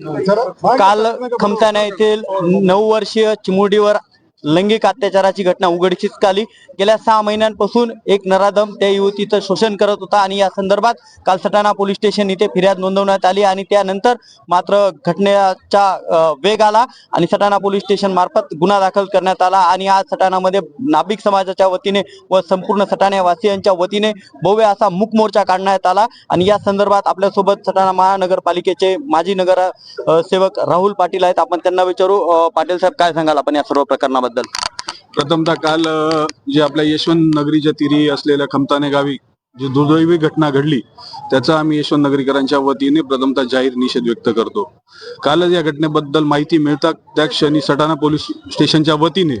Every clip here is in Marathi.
काल खमसाना येथील नऊ वर्षीय चिमुडीवर लैंगिक अत्याचाराची घटना उघडकीस आली. गेल्या सहा महिन्यांपासून एक नराधम त्या युवतीचं शोषण करत होता आणि या संदर्भात काल सटाणा पोलीस स्टेशन इथे फिर्याद नोंदवण्यात आली आणि त्यानंतर मात्र घटनेचा वेग आला आणि सटाणा पोलीस स्टेशन मार्फत गुन्हा दाखल करण्यात आला आणि आज सटाणामध्ये नाभिक समाजाच्या वतीने व संपूर्ण सटाण्यावासियांच्या वतीने भव्य असा मूक मोर्चा काढण्यात आला आणि या संदर्भात आपल्यासोबत सटाणा महानगरपालिकेचे माजी नगर सेवक राहुल पाटील आहेत. आपण त्यांना विचारू पाटील साहेब काय सांगाल आपण या सर्व प्रकरणाबद्दल? प्रथमतः काल जे आपल्या यशवंत नगरीच्या तिरी असलेल्या खमताने गावी जी दुर्दैवी घटना घडली त्याचा आम्ही यशवंत नगरीकरांच्या वतीने प्रथमतः जाहीर निषेध व्यक्त करतो. कालच या घटनेबद्दल माहिती मिळता त्या क्षणी सटाणा पोलीस स्टेशनच्या वतीने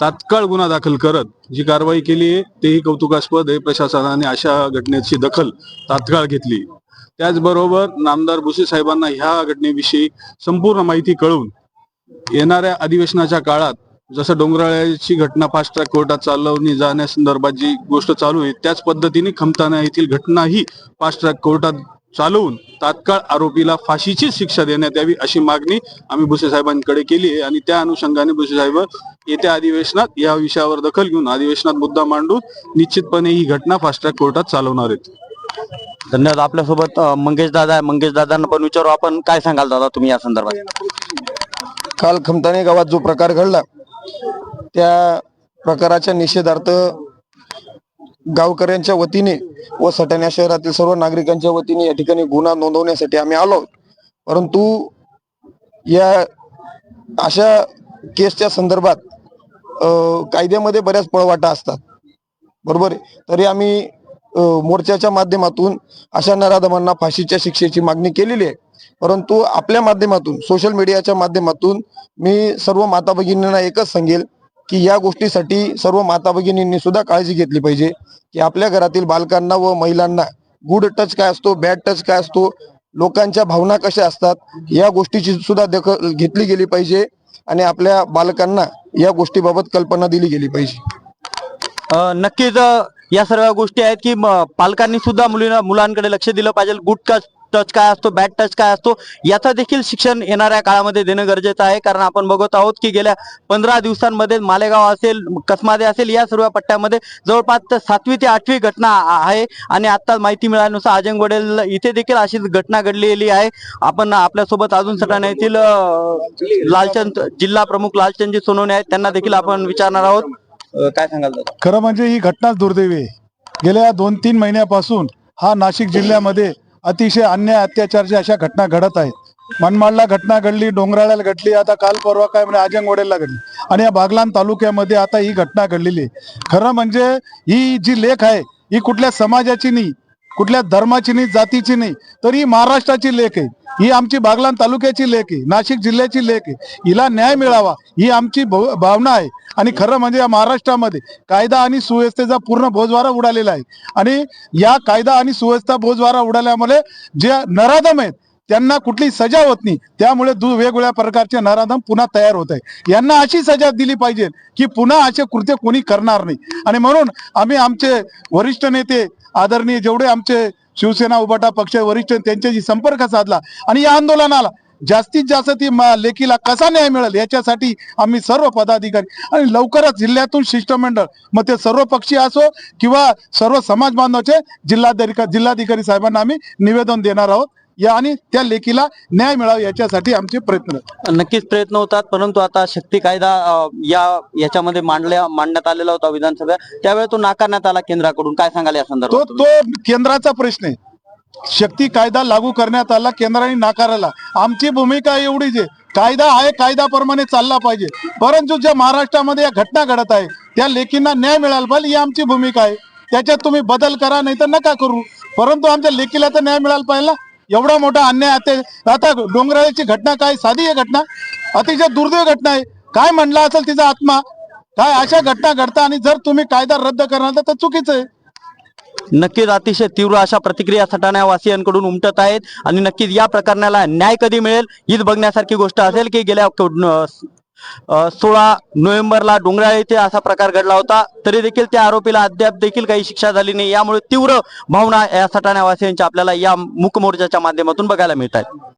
तात्काळ गुन्हा दाखल करत जी कारवाई केली आहे तेही कौतुकास्पद आहे. प्रशासनाने अशा घटनेची दखल तात्काळ घेतली. त्याचबरोबर नामदार भुसे साहेबांना ह्या घटनेविषयी संपूर्ण माहिती कळवून येणाऱ्या अधिवेशनाच्या काळात जसं डोंगराळ्याची घटना फास्ट ट्रॅक कोर्टात चालवणी जाण्यासंदर्भात जी गोष्ट चालू आहे त्याच पद्धतीने खमताना येथील घटना ही फास्ट ट्रॅक कोर्टात चालवून तात्काळ आरोपीला फाशीची शिक्षा देण्यात यावी अशी मागणी आम्ही भुसे साहेबांकडे केली आहे. आणि त्या अनुषंगाने भुसे साहेब येत्या अधिवेशनात या विषयावर दखल घेऊन अधिवेशनात मुद्दा मांडून निश्चितपणे ही घटना फास्ट ट्रॅक कोर्टात चालवणार आहेत. धन्यवाद आपल्यासोबत. मंगेश दादा आहे. मंगेश दादांना पण विचारू. आपण काय सांगाल दादा तुम्ही या संदर्भात? काल खमताणे गावात जो प्रकार घडला त्या प्रकाराच्या निषेधार्थ गावकऱ्यांच्या वतीने व सटाणा शहरातील सर्व नागरिकांच्या वतीने या ठिकाणी गुन्हा नोंदवण्यासाठी आम्ही आलो परंतु या अशा केसच्या संदर्भात अं, कायद्यामध्ये बऱ्याच पळवाटा असतात. बरोबर आहे? तरी आम्ही मोर्चाच्या माध्यमातून अशा नराधमांना फाशीच्या शिक्षेची मागणी केलेली आहे. परंतु आपल्या माध्यमातून सोशल मीडियाच्या माध्यमातून मी सर्व माता भगिनींना एकच सांगेल की या गोष्टीसाठी सर्व माता भगिनींनी सुद्धा काळजी घेतली पाहिजे की आपल्या घरातील बालकांना व महिलांना गुड टच काय असतो बॅड टच काय असतो लोकांच्या भावना कशा असतात या गोष्टीची सुद्धा दखल घेतली गेली पाहिजे आणि आपल्या बालकांना या गोष्टीबाबत कल्पना दिली गेली पाहिजे. नक्कीच या सर्व गोष्टी आहेत की पालकांनी सुद्धा मुलींना मुलांकडे लक्ष दिलं पाहिजे. गुड टच काय असतो बॅड टच काय असतो याचा देखील शिक्षण येणाऱ्या काळामध्ये देणं गरजेचं आहे. कारण आपण बघत आहोत की गेल्या पंधरा दिवसांमध्ये मालेगाव असेल कसमादे असेल या सर्व पट्ट्यामध्ये जवळपास सातवी ते आठवी घटना आहे. आणि आता माहिती मिळाल्यानुसार आजंगवडेल इथे देखील अशीच घटना घडलेली आहे. आपण आपल्यासोबत अजून सटाणा येथील लालचंद जिल्हा प्रमुख लालचंदजी सोनवणे आहेत. त्यांना देखील आपण विचारणार आहोत. काय सांगाल दादा? खरं म्हणजे ही घटनाच दुर्दैवी आहे. गेल्या दोन तीन महिन्यापासून हा नाशिक जिल्ह्यामध्ये अतिशय अन्याय अत्याचारच्या अशा घटना घडत आहेत. मनमाडला घटना घडली डोंगराळ्याला घडली आता काल परवा काय म्हणजे आजंगवडेला घडली. आणि या बागलान तालुक्यामध्ये आता ही घटना घडलेली आहे. खरं म्हणजे ही जी लेख आहे ही कुठल्या समाजाची नाही कुठल्या धर्माची नाही जातीची नाही तर ही महाराष्ट्राची लेख आहे. ही आमची बागलान तालुक्याची लेख आहे नाशिक जिल्ह्याची लेख आहे. हिला न्याय मिळावा ही आमची भावना आहे. आणि खरं म्हणजे या महाराष्ट्रामध्ये कायदा आणि सुव्यवस्थेचा पूर्ण बोजवारा उडालेला आहे. आणि या कायदा आणि सुव्यवस्था बोजवारा उडाल्यामुळे जे नराधम आहेत त्यांना कुठली सजा होत नाही. त्यामुळे दु वेगवेगळ्या प्रकारचे नराधम पुन्हा तयार होत आहे यांना अशी सजा दिली पाहिजे की पुन्हा असे कृत्य कोणी करणार नाही. आणि म्हणून आम्ही आमचे वरिष्ठ नेते आदरणीय जेवढे आमचे शिवसेना उभटा पक्ष वरिष्ठ त्यांच्याशी संपर्क साधला आणि या आंदोलनाला जास्तीत जास्त ती म- लेखीला कसा न्याय मिळेल याच्यासाठी आम्ही सर्व पदाधिकारी आणि लवकरच जिल्ह्यातून शिष्टमंडळ मग ते सर्व पक्षी असो किंवा सर्व समाज बांधवाचे जिल्हाधिकारी जिल्हाधिकारी साहेबांना आम्ही निवेदन देणार आहोत. या आणि त्या लेखीला न्याय मिळावा याच्यासाठी आमचे प्रयत्न. नक्कीच प्रयत्न होतात परंतु आता शक्ती कायदा या याच्यामध्ये मांडल्या मांडण्यात आलेला होता विधानसभेत. त्यावेळी तो नाकारण्यात आला केंद्राकडून. काय सांगाल या संदर्भात तो केंद्राचा प्रश्न आहे. शक्ती कायदा लागू करण्यात आला केंद्राने नाकारला. आमची भूमिका एवढीच आहे. कायदा आहे कायद्याप्रमाणे चालला पाहिजे. परंतु ज्या महाराष्ट्रामध्ये या घटना घडत आहे त्या लेखींना न्याय मिळाला पाहिजे ही आमची भूमिका आहे. त्याच्यात तुम्ही बदल करा नाही तर नका करू. परंतु आमच्या लेखीला तर न्याय मिळाला पाहिजे. एवढा मोठा अन्याय आता आता डोंगराळीची घटना काय? साधी आहे घटना? अतिशय दुर्दैव घटना आहे. काय म्हणला असेल तिचा आत्मा? काय अशा घटना घडता आणि जर तुम्ही कायदा रद्द करणार तर चुकीचं आहे. नक्कीच अतिशय तीव्र अशा प्रतिक्रिया सटाण्यावासियांकडून उमटत आहेत आणि नक्कीच या प्रकरणाला न्याय कधी मिळेल? हीच बघण्यासारखी गोष्ट असेल की गेल्या सोळा नोव्हेंबरला डोंगराळ येथे असा प्रकार घडला होता. तरी देखील त्या आरोपीला अद्याप देखील काही शिक्षा झाली नाही. यामुळे तीव्र भावना या सटाण्यावासियांच्या आपल्याला या मुकमोर्चाच्या माध्यमातून बघायला मिळत आहेत.